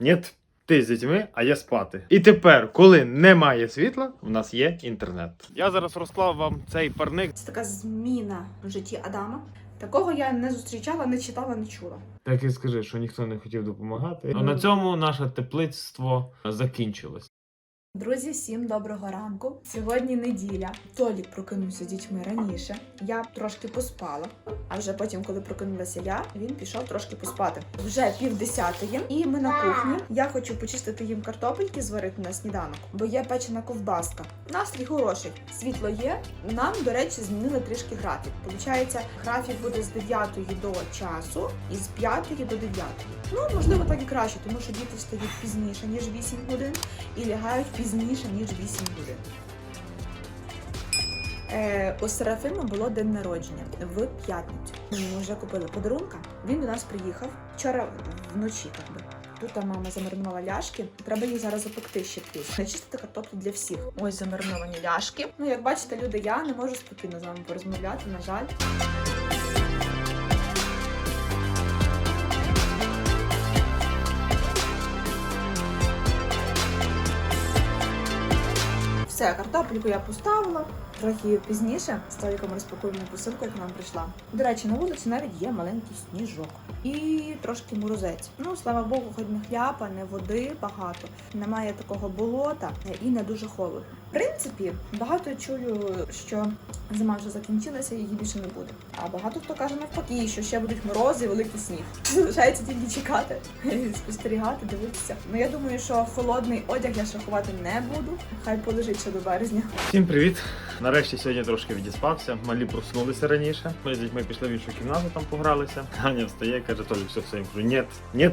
Ні, ти з дітьми, а я спати. І тепер, коли немає світла, у нас є інтернет. Я зараз розклав вам цей парник. Це така зміна в житті Адама. Такого я не зустрічала, не читала, не чула. Так і скажи, що ніхто не хотів допомагати. А на цьому наше теплицтво закінчилось. Друзі, всім доброго ранку. Сьогодні неділя. Толік прокинувся з дітьми раніше. Я трошки поспала. А вже потім, коли прокинулася я, він пішов трошки поспати. Вже пів десятої, і ми на кухні. Я хочу почистити їм картопельки, зварити на сніданок, бо є печена ковбаска. Настрій хороший. Світло є. Нам, до речі, змінили трішки графік. Получається, графік буде з 9 до часу і з 5 до 9. Ну, можливо, так і краще, тому що діти встають пізніше, ніж 8 годин, і лягають пізніше, ніж 8 годин. Е, у Серафима було день народження в п'ятницю. Ми вже купили подарунка. Він до нас приїхав вчора вночі, так би. Тут мама замаринувала ляшки. Треба їх зараз запекти ще плюс. Начистити картоплю для всіх. Ось замариновані ляшки. Ну, як бачите, люди, я не можу спокійно з вами порозмовляти, на жаль. Все, картопельку я поставила. Трохи пізніше з Толіком розпакуємо посилку, як нам прийшла. До речі, на вулиці навіть є маленький сніжок і трошки морозець. Ну, слава Богу, хоч не хляпа, не води багато, немає такого болота і не дуже холодно. В принципі, багато чую, що зима вже закінчилася її більше не буде. А багато хто каже навпаки, що ще будуть морози і великий сніг. Залишається тільки чекати, спостерігати, дивитися. Ну я думаю, що холодний одяг я шахувати не буду. Хай полежить ще до березня. Всім привіт! Нарешті сьогодні трошки відіспався. Малі проснулися раніше. Ми з дітьми пішли в іншу кімнату, там погралися. Аня встає, каже, Толі, все, все. Я кажу, ні, ні,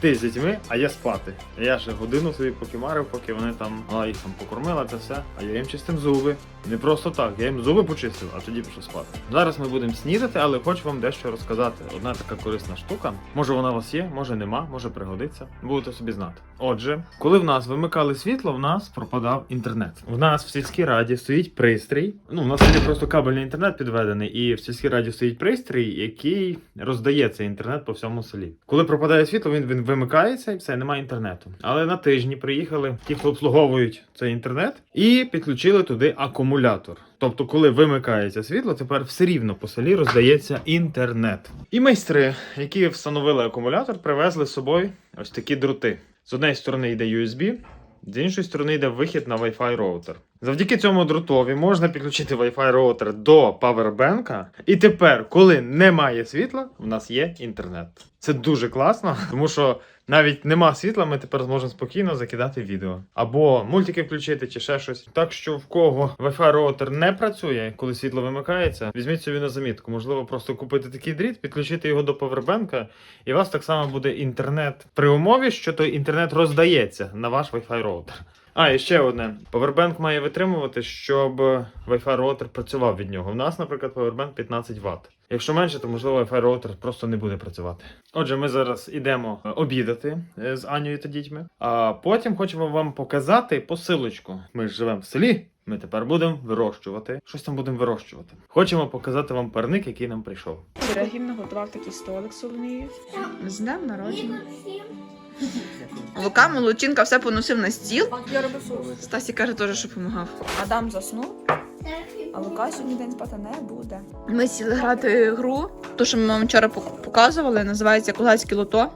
ти з дітьми, а я спати. Я ще годину собі покимарив, поки вони там, вона їх там покормила, це все. А я їм чистив зуби. Не просто так, я їм зуби почистив, а тоді пішов спати. Зараз ми будемо снідати, але хочу вам дещо розказати. Одна така корисна штука. Може вона у вас є, може нема, може пригодиться. Будете собі знати. Отже, коли в нас вимикали світло, в нас пропадав інтернет. В нас в сільській раді стоїть пристрій. Ну, у нас є просто кабельний інтернет підведений, і в сільській раді стоїть пристрій, який роздає цей інтернет по всьому селі. Коли пропадає світло, він, він вимикається і все, немає інтернету. Але на тижні приїхали ті, хто обслуговують цей інтернет, і підключили туди акумулятор. Тобто, коли вимикається світло, тепер все рівно по селі роздається інтернет. І майстри, які встановили акумулятор, привезли з собою ось такі дроти. З однієї сторони йде USB, з іншої сторони йде вихід на Wi-Fi роутер. Завдяки цьому дротові можна підключити Wi-Fi роутер до павербенка. І тепер, коли немає світла, в нас є інтернет. Це дуже класно, тому що навіть нема світла, ми тепер зможемо спокійно закидати відео. Або мультики включити чи ще щось. Так що в кого Wi-Fi роутер не працює, коли світло вимикається, візьміть собі на замітку. Можливо, просто купити такий дріт, підключити його до повербенка, і у вас так само буде інтернет при умові, що той інтернет роздається на ваш Wi-Fi роутер. А, і ще одне. Powerbank має витримувати, щоб Wi-Fi роутер працював від нього. У нас, наприклад, Powerbank 15 Вт. Якщо менше, то можливо Wi-Fi роутер просто не буде працювати. Отже, ми зараз ідемо е, обідати е, з Анією та дітьми. А потім хочемо вам показати посилочку. Ми ж живемо в селі. Ми тепер будемо вирощувати. Щось там будемо вирощувати. Хочемо показати вам парник, який нам прийшов. Ірагін наготував такий столик Соломії. З днем народження. Лука молодчинка все поносив на стіл. Я роблю соус. Стасі каже теж, що допомагав. Адам заснув, а Лука сьогодні день спати не буде. Ми сіли грати гру. ту, що ми вам вчора пок- показували, називається Кулацьке лото.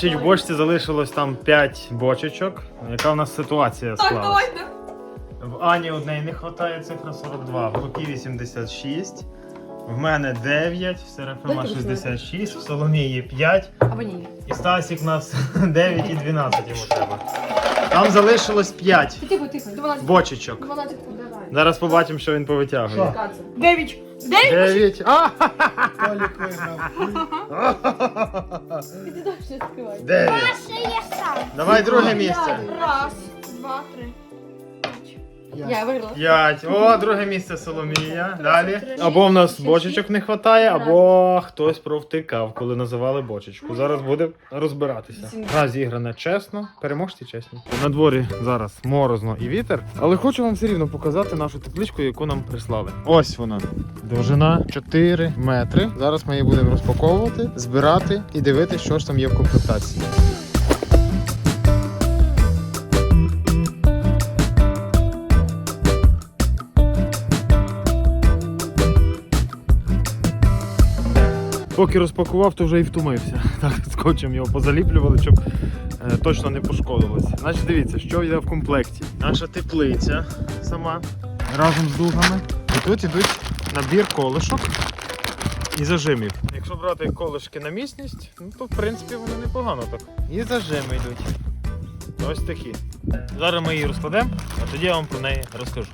Значить, в бочці залишилось там 5 бочечок. Яка у нас ситуація склалася? В Ані однеї не вистачає цифра 42, в Луки 86, в мене 9, в Серафима 66, в Соломії 5, Або ні. і Стасік у нас 9 і 12 йому треба. Там залишилось 5 Тихо, тихо. 12. бочечок. 12. Зараз побачимо, що він повитягує. Каця. Дев'ять. 9. А! Іди далі відкривай. 9. Давай друге місце. Раз, два, три. Я виграла. П'ять. О, друге місце Соломія. Далі. Або в нас бочечок не вистачає, або хтось провтикав, коли називали бочечку. Зараз буде розбиратися. Гра зіграна чесно, переможці чесні. На дворі зараз морозно і вітер, але хочу вам все рівно показати нашу тепличку, яку нам прислали. Ось вона. Довжина 4 метри. Зараз ми її будемо розпаковувати, збирати і дивитися, що ж там є в комплектації. Поки розпакував, то вже і втомився. Так, скотчем його позаліплювали, щоб е, точно не пошкодилося. Значить, дивіться, що йде в комплекті. Наша теплиця сама разом з дугами. І тут ідуть набір колишок і зажимів. Якщо брати колишки на міцність, ну то в принципі вони непогано так. І зажими йдуть. Ось такі. Зараз ми її розкладемо, а тоді я вам про неї розкажу.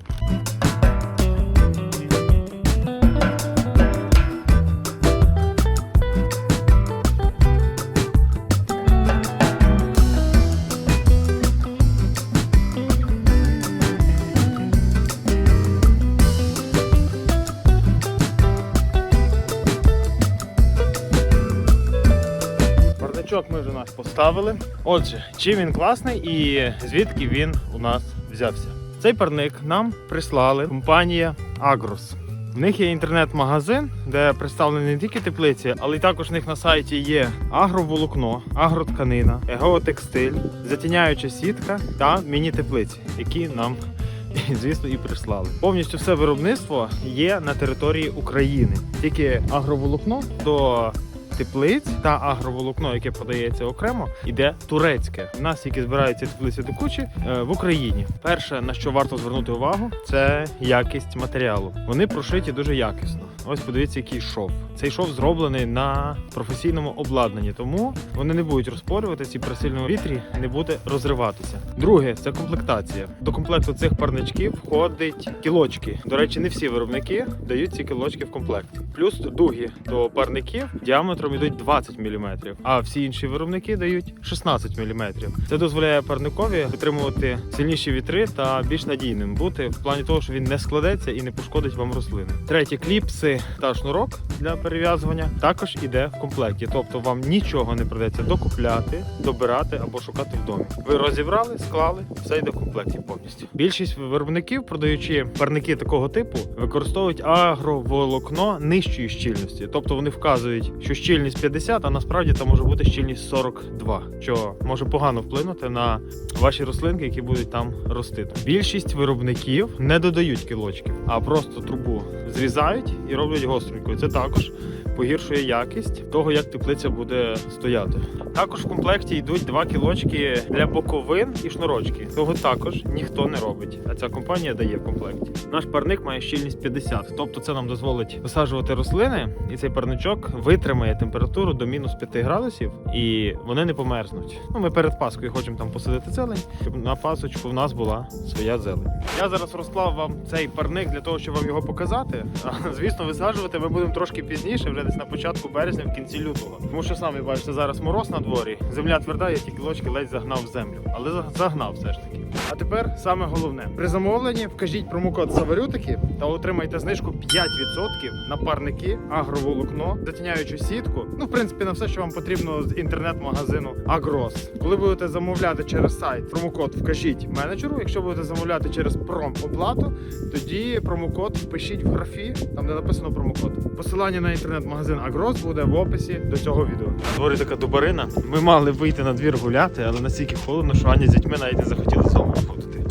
Парничок ми вже наш поставили. Отже, чим він класний і звідки він у нас взявся? Цей парник нам прислали компанія Agros. В них є інтернет-магазин, де представлені не тільки теплиці, але й також в них на сайті є агроволокно, агротканина, геотекстиль, затіняюча сітка та міні-теплиці, які нам звісно, і прислали. Повністю все виробництво є на території України. Тільки агроволокно до теплиць та агроволокно, яке подається окремо, іде турецьке. У нас тільки збираються теплиці до кучі е, в Україні. Перше, на що варто звернути увагу, це якість матеріалу. Вони прошиті дуже якісно. Ось подивіться, який шов. Цей шов зроблений на професійному обладнанні, тому вони не будуть розпорюватися і при сильному вітрі не буде розриватися. Друге це комплектація. До комплекту цих парничків входить кілочки. До речі, не всі виробники дають ці кілочки в комплект. Плюс дуги до парників діаметром йдуть 20 мм, а всі інші виробники дають 16 мм. Це дозволяє парникові витримувати сильніші вітри та більш надійним бути в плані того, що він не складеться і не пошкодить вам рослини. Третє кліпси та шнурок для перев'язування також іде в комплекті. Тобто вам нічого не придеться докупляти, добирати або шукати в домі. Ви розібрали, склали, все йде в комплекті повністю. Більшість виробників, продаючи парники такого типу, використовують агроволокно нижчої щільності. Тобто вони вказують, що щільність 50, а насправді там може бути щільність 42, що може погано вплинути на ваші рослинки, які будуть там ростити. Більшість виробників не додають кілочків, а просто трубу зрізають і роблять гостренькою. Це також погіршує якість того, як теплиця буде стояти. Також в комплекті йдуть два кілочки для боковин і шнурочки. Того також ніхто не робить, а ця компанія дає в комплекті. Наш парник має щільність 50, тобто це нам дозволить висаджувати рослини, і цей парничок витримає температуру до мінус 5 градусів, і вони не померзнуть. Ну, ми перед Паскою хочемо там посадити зелень, щоб на пасочку в нас була своя зелень. Я зараз розклав вам цей парник для того, щоб вам його показати. А, звісно, висаджувати ми будемо трошки пізніше, вже десь на початку березня, в кінці лютого. Тому що самі бачите, зараз мороз на дворі. Земля тверда, я ті кілочки ледь загнав в землю, але загнав все ж таки. А тепер саме головне: при замовленні вкажіть промокод Саварютики та отримайте знижку 5% на парники, агроволокно, затіняючу сітку. Ну, в принципі, на все, що вам потрібно з інтернет-магазину Агрос. Коли будете замовляти через сайт, промокод вкажіть менеджеру. Якщо будете замовляти через промоплату, тоді промокод впишіть в графі, там де написано промокод. Посилання на інтернет-магазин Агрос буде в описі до цього відео. Дворі така дубарина. Ми мали вийти на двір гуляти, але настільки холодно, що Аня з дітьми навіть не захотіли з дому виходити.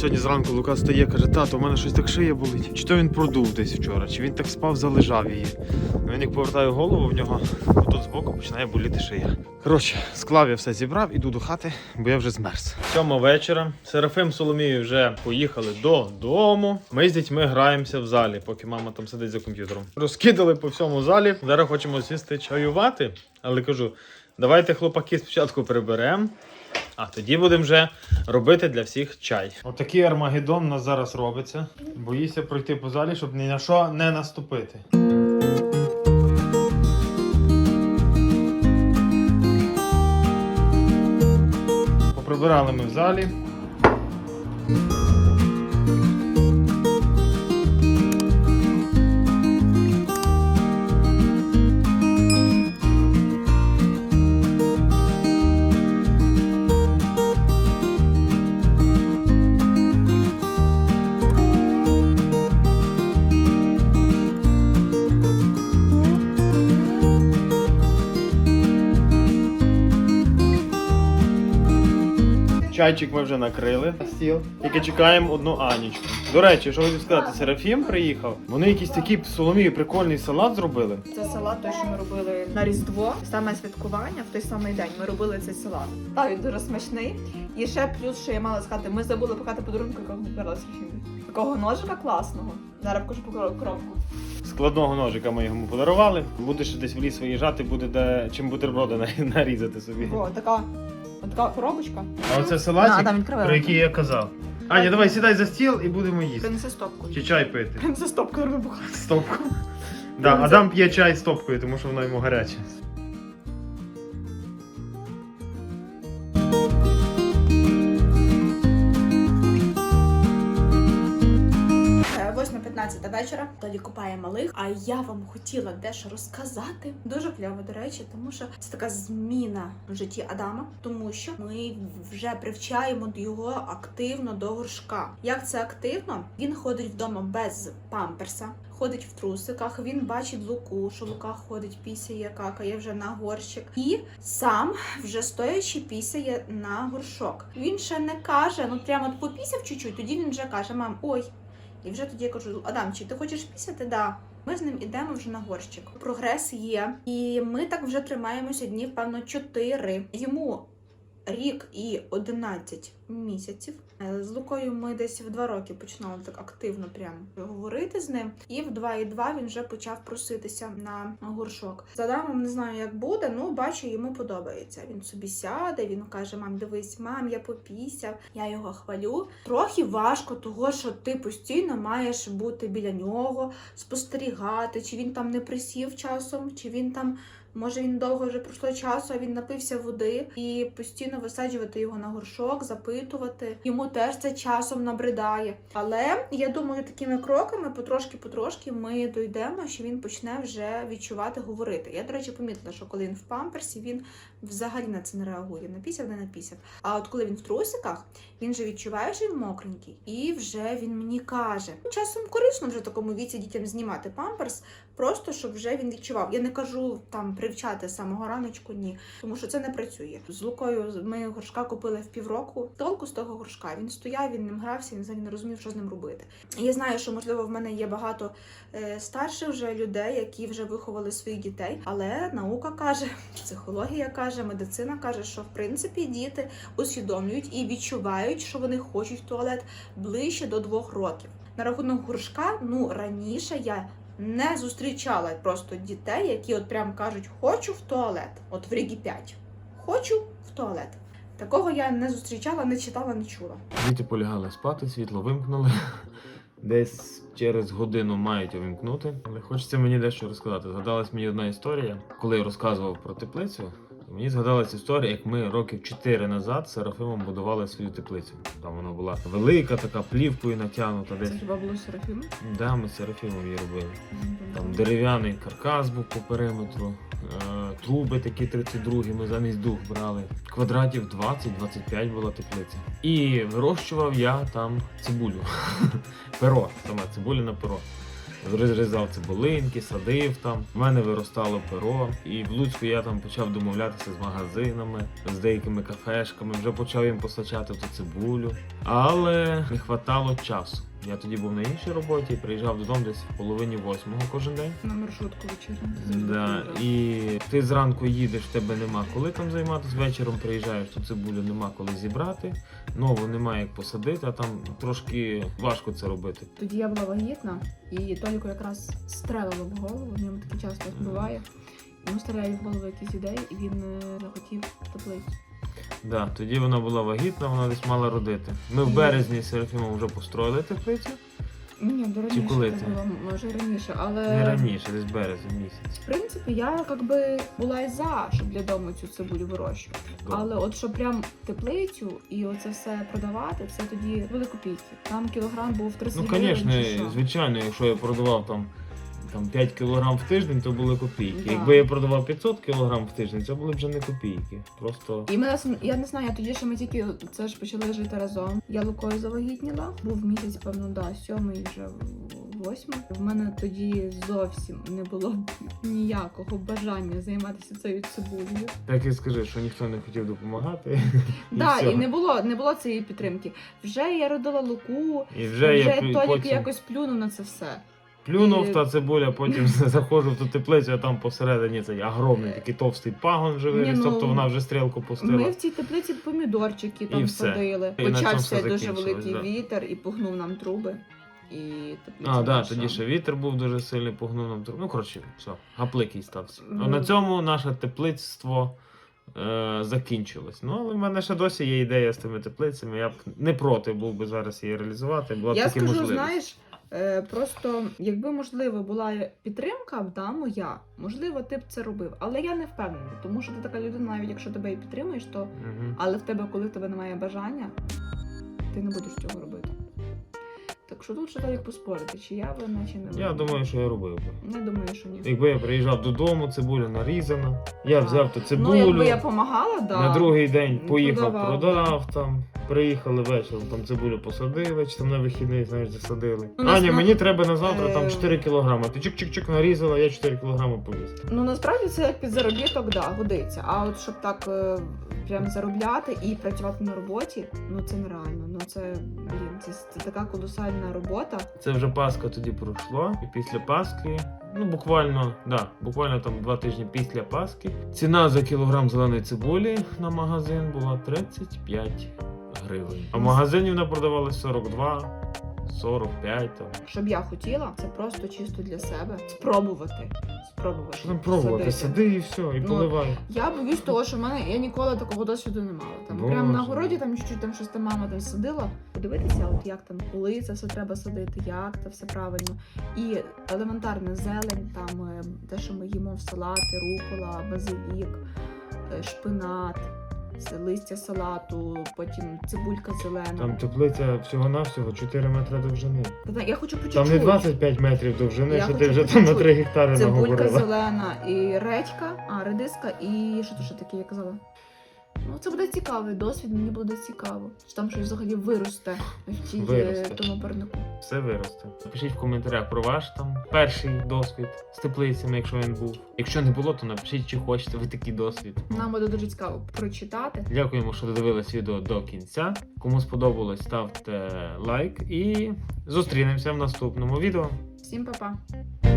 Сьогодні зранку Лука стає, каже, тато, у мене щось так шия болить. Чи то він продув десь вчора, чи він так спав, залежав її. Ну, Він як повертаю голову в нього, отут збоку починає боліти шия. Коротше, склав я все зібрав, іду до хати, бо я вже змерз. Сьома вечора. Серафим Соломію вже поїхали додому. Ми з дітьми граємося в залі, поки мама там сидить за комп'ютером. Розкидали по всьому залі. Зараз хочемо сісти чаювати, але кажу, давайте хлопаки спочатку приберемо. А тоді будемо вже робити для всіх чай. Отакий армагеддон у нас зараз робиться. Боїся пройти по залі, щоб ні на що не наступити. Поприбирали ми в залі. Чайчик ми вже накрили на стіл. Тільки чекаємо одну Анічку. До речі, що хотів сказати, Серафім приїхав. Вони якийсь такий Соломію прикольний салат зробили. Це салат, той, що ми робили на Різдво, саме святкування в той самий день. Ми робили цей салат. Так, він дуже смачний. І ще плюс, що я мала сказати, ми забули показати подарунку, якого ми брали Серафімі. Такого ножика класного. Зараз покажу по коробку. Складного ножика ми йому подарували. Будеш десь в ліс виїжджати, буде де чим бутерброди на- нарізати собі. О, така, така коробочка. А оце А, салатик, там відкривай. про який я казав. Аня, давай сідай за стіл і будемо їсти. Принеси стопку. Чи чай пити. Принеси стопку, робимо бухати. Стопку. Да, Адам п'є чай з топкою, тому що воно йому гаряче. Вечора. Тоді купає малих. А я вам хотіла дещо розказати. Дуже кльово, до речі, тому що це така зміна в житті Адама, тому що ми вже привчаємо його активно до горшка. Як це активно? Він ходить вдома без памперса. Ходить в трусиках, він бачить луку, що лука ходить, пісяє, какає вже на горщик, і сам вже стоячи пісяє на горшок. Він ще не каже, ну прямо попісяв чуть-чуть, тоді він вже каже: мам, ой, і вже тоді я кажу: Адамчі, ти хочеш пісяти? Да. Ми з ним ідемо вже на горщик. Прогрес є, і ми так вже тримаємося днів, певно, чотири. Йому рік і 11 місяців. Е, З Лукою ми десь в 2 роки починали так активно прямо говорити з ним. І в 2,2 він вже почав проситися на горшок. За Адамом не знаю, як буде, ну бачу, йому подобається. Він собі сяде, він каже: Мам, дивись, мам, я попісяв, я його хвалю. Трохи важко, того що ти постійно маєш бути біля нього, спостерігати, чи він там не присів часом, чи він там. Може він довго вже пройшло часу, а він напився води і постійно висаджувати його на горшок, запитувати. Йому теж це часом набридає. Але я думаю, такими кроками, потрошки-потрошки, ми дійдемо, що він почне вже відчувати, говорити. Я, до речі, помітила, що коли він в памперсі, він взагалі на це не реагує. Напісяв, не напісяв. А от коли він в трусиках, він же відчуває, що він мокренький, і вже він мені каже. Ну, Часом корисно вже такому віці дітям знімати памперс, просто щоб вже він відчував. Я не кажу там привчати з самого раночку, ні, тому що це не працює. З Лукою ми горшка купили в півроку. Толку з того горшка. Він стояв, він ним грався, він взагалі не розумів, що з ним робити. Я знаю, що можливо в мене є багато е, старших вже людей, які вже виховали своїх дітей, але наука каже, психологія каже, медицина каже, що в принципі діти усвідомлюють і відчувають, що вони хочуть в туалет ближче до двох років. На рахунок горшка, ну раніше я не зустрічала просто дітей, які от прям кажуть, хочу в туалет. От в Рігі 5. Хочу в туалет. Такого я не зустрічала, не читала, не чула. Діти полягали спати, світло вимкнули. Десь через годину мають увімкнути. Але хочеться мені дещо розказати. Згадалась мені одна історія, коли я розказував про теплицю. Мені згадалась історія, як ми років 4 назад з Серафимом будували свою теплицю. Там вона була велика, така плівкою натягнута десь. хіба було Серафім? Да, ми з Серафимом її робили. Там дерев'яний каркас був по периметру, е, труби такі 32 ми замість дух брали. Квадратів 20-25 була теплиця. І вирощував я там цибулю. перо, саме цибуляне перо. Розрізав цибулинки, садив там. В мене виростало перо. І в Луцьку я там почав домовлятися з магазинами, з деякими кафешками, вже почав їм постачати ту цибулю. Але не хватало часу. Я тоді був на іншій роботі приїжджав додому десь в половині восьмого кожен день. На маршрутку вечірню. Да, і ти зранку їдеш, в тебе нема коли там займатися, вечором приїжджаєш, то цибулю нема коли зібрати, нову немає як посадити, а там трошки важко це робити. Тоді я була вагітна, і Толіку якраз стрелило в голову, в ньому таке часто буває. Йому стріляє в голову якісь ідеї, і він е, захотів теплицю. Да, тоді вона була вагітна, вона десь мала родити. Ми в березні з Серафімом вже построїли теплицю. Ні, до раніше коли це було, може раніше, але Не раніше, десь березень місяць. в принципі я якби була і за, щоб для дому цю цибулю вирощувати. Але от що прям теплицю і оце все продавати, це тоді були копійки. Там кілограм був 30 Ну, гривень. звісно, що. звичайно, якщо я продавав там. Там 5 кг в тиждень то були копійки. Да. Якби я продавав 500 кг в тиждень, це були б вже не копійки. Просто І мене сам- я не знаю, тоді що ми тільки це ж почали жити разом. Я Лукою завагітніла. Був місяць, певно, да, сьомий вже в- в мене тоді зовсім не було ніякого бажання займатися цією цибулею. Так і скажи, що ніхто не хотів допомагати. І Да, все. і не було, не було цієї підтримки. Вже я родила луку, І вже, вже, я Толік потім якось плюнув на це все. Плюнув та цибуля, потім заходжу в ту теплицю, а там посередині цей огромний такий товстий пагон вже виріс, ну, тобто вона вже стрілку пустила. Ми в цій теплиці помідорчики там садили. Почався дуже великий да. вітер і пугнув нам труби. І теплиця А, да, тоді ще вітер був дуже сильний, погнув нам трубу. Ну, коротше, все, гапликий стався. А Ну. на цьому наше теплицтво е, закінчилось. Ну, але в мене ще досі є ідея з тими теплицями. Я б не проти був би зараз її реалізувати. Була б таки скажу, можливість. знаєш, е, просто якби можливо була підтримка, да, моя, можливо, ти б це робив. Але я не впевнена, тому що ти така людина, навіть якщо тебе і підтримуєш, то але в тебе, коли в тебе немає бажання, ти не будеш цього робити. Так що тут ще так поспорити, чи я винна, чи не Я думаю, що я робив би. Не думаю, що ні. Якби я приїжджав додому, цибуля нарізана, я А. взяв ту цибулю. Ну, якби я допомагала, да. На другий день поїхав, Продавав, продав там. Приїхали вечором, там цибулю посадили, чи там на вихідний, знаєш, засадили. У нас Аня, на- мені треба на завтра там Е. 4 кілограми. Ти чик-чик-чик нарізала, я 4 кілограми повіз. Ну насправді це як під заробіток, да, годиться. А от щоб так е, прям заробляти і працювати на роботі, ну це нереально. Ну це це, це така колосальна робота. Це вже Пасха тоді пройшло, і після Пасхи, ну буквально, да, буквально там два тижні після Пасхи. Ціна за кілограм зеленої цибулі на магазин була 35 гривень. А в магазині вона продавалась 42, 45 там. Щоб я хотіла, це просто чисто для себе спробувати. Спробувати. Що там пробувати? садити. Сади і все, і Ну, поливай. Я боюсь того, що в мене я ніколи такого досвіду не мала. Там Боже. прямо на городі там чуть-чуть там щось там мама там садила. Подивитися, от як там, коли це все треба садити, як це все правильно. І елементарна зелень, там е, те, що ми їмо в салати, рукола, базилік, е, шпинат, листя салату, потім цибулька зелена. Там теплиця всього-навсього 4 метри довжини. Я хочу по Там не 25 метрів довжини, Я що ти хочу вже по там на чуть-чуть. 3 гектари Цибулька наговорила. зелена і редька, а редиска, і що то ще таке я казала? Ну, це буде цікавий досвід, мені буде цікаво. Що там щось взагалі виросте в цій е, тому парнику. Все виросте. Напишіть в коментарях про ваш там перший досвід з теплицями, якщо він був. Якщо не було, то напишіть, чи хочете ви такий досвід. Нам буде дуже цікаво прочитати. Дякуємо, що додивились відео до кінця. Кому сподобалось, ставте лайк і зустрінемося в наступному відео. Всім па-па!